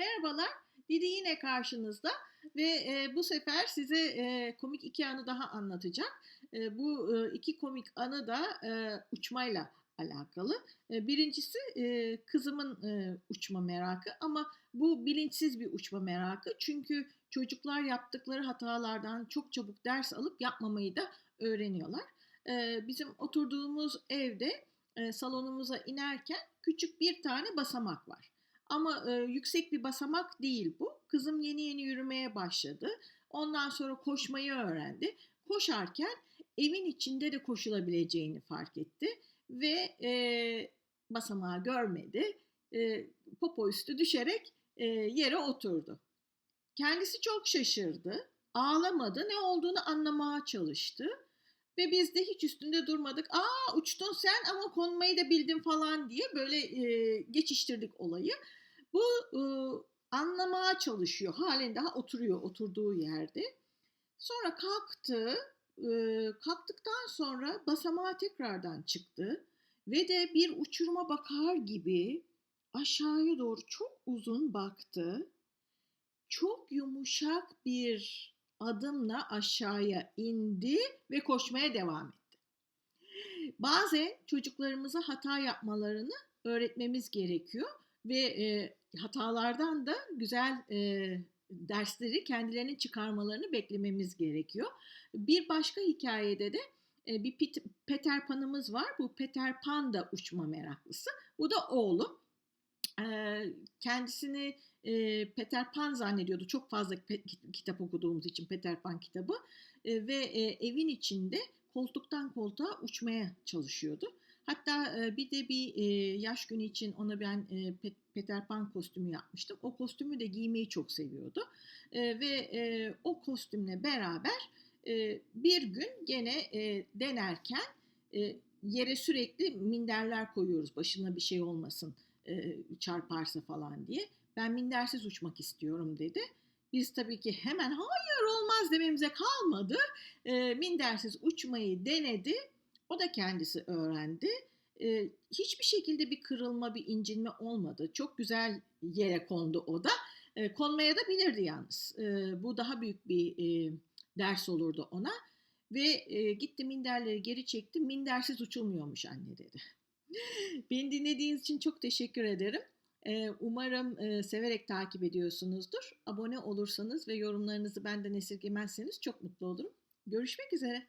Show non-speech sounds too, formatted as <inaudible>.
Merhabalar, Didi yine karşınızda ve e, bu sefer size e, komik iki anı daha anlatacak. E, bu e, iki komik anı da e, uçmayla alakalı. E, birincisi e, kızımın e, uçma merakı ama bu bilinçsiz bir uçma merakı. Çünkü çocuklar yaptıkları hatalardan çok çabuk ders alıp yapmamayı da öğreniyorlar. E, bizim oturduğumuz evde e, salonumuza inerken küçük bir tane basamak var. Ama e, yüksek bir basamak değil bu. Kızım yeni yeni yürümeye başladı. Ondan sonra koşmayı öğrendi. Koşarken evin içinde de koşulabileceğini fark etti ve e, basamağı görmedi. E, popo üstü düşerek e, yere oturdu. Kendisi çok şaşırdı. Ağlamadı. Ne olduğunu anlamaya çalıştı. Ve biz de hiç üstünde durmadık. Aa uçtun sen ama konmayı da bildin falan diye böyle e, geçiştirdik olayı. Anlamaya çalışıyor. Halen daha oturuyor oturduğu yerde. Sonra kalktı. E, kalktıktan sonra basamağa tekrardan çıktı. Ve de bir uçuruma bakar gibi aşağıya doğru çok uzun baktı. Çok yumuşak bir adımla aşağıya indi ve koşmaya devam etti. Bazen çocuklarımıza hata yapmalarını öğretmemiz gerekiyor ve e, hatalardan da güzel e, dersleri kendilerinin çıkarmalarını beklememiz gerekiyor. Bir başka hikayede de e, bir Peter Pan'ımız var. Bu Peter Pan da uçma meraklısı. Bu da oğlum. E, kendisini e, Peter Pan zannediyordu. Çok fazla kitap okuduğumuz için Peter Pan kitabı. E, ve e, evin içinde koltuktan koltuğa uçmaya çalışıyordu. Hatta bir de bir yaş günü için ona ben Peter Pan kostümü yapmıştım. O kostümü de giymeyi çok seviyordu. Ve o kostümle beraber bir gün gene denerken yere sürekli minderler koyuyoruz. Başına bir şey olmasın çarparsa falan diye. Ben mindersiz uçmak istiyorum dedi. Biz tabii ki hemen hayır olmaz dememize kalmadı. Mindersiz uçmayı denedi. O da kendisi öğrendi. E, hiçbir şekilde bir kırılma, bir incinme olmadı. Çok güzel yere kondu o da. E, konmaya da bilirdi yalnız. E, bu daha büyük bir e, ders olurdu ona. Ve e, gitti minderleri geri çekti. Mindersiz uçulmuyormuş anne dedi. <laughs> Beni dinlediğiniz için çok teşekkür ederim. Umarım severek takip ediyorsunuzdur. Abone olursanız ve yorumlarınızı benden esirgemezseniz çok mutlu olurum. Görüşmek üzere.